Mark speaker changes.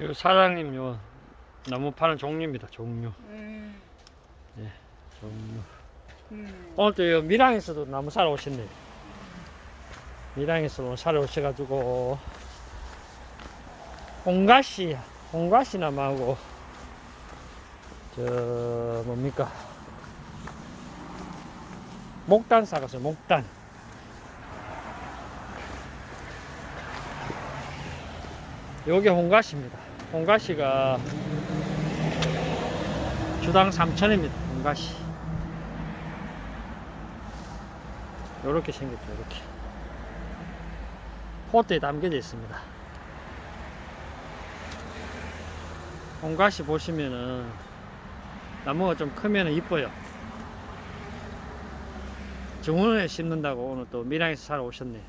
Speaker 1: 요 사장님 요 나무 파는 종류입니다. 종류.
Speaker 2: 음,
Speaker 1: 종류.
Speaker 2: 음.
Speaker 1: 오늘 또요 밀양에서도 나무 사러 오셨네요. 밀양에서 오늘 사러 오셔가지고 홍가시, 홍가시 나무하고 저 뭡니까 목단 사갔어요. 목단. 요게 홍가시입니다. 홍가시가 주당 3천입니다. 홍가시. 요렇게 생겼죠. 이렇게. 포트에 담겨져 있습니다. 홍가시 보시면은 나무가 좀 크면 이뻐요. 정원에 심는다고 오늘 또 밀양에서 사러 오셨네.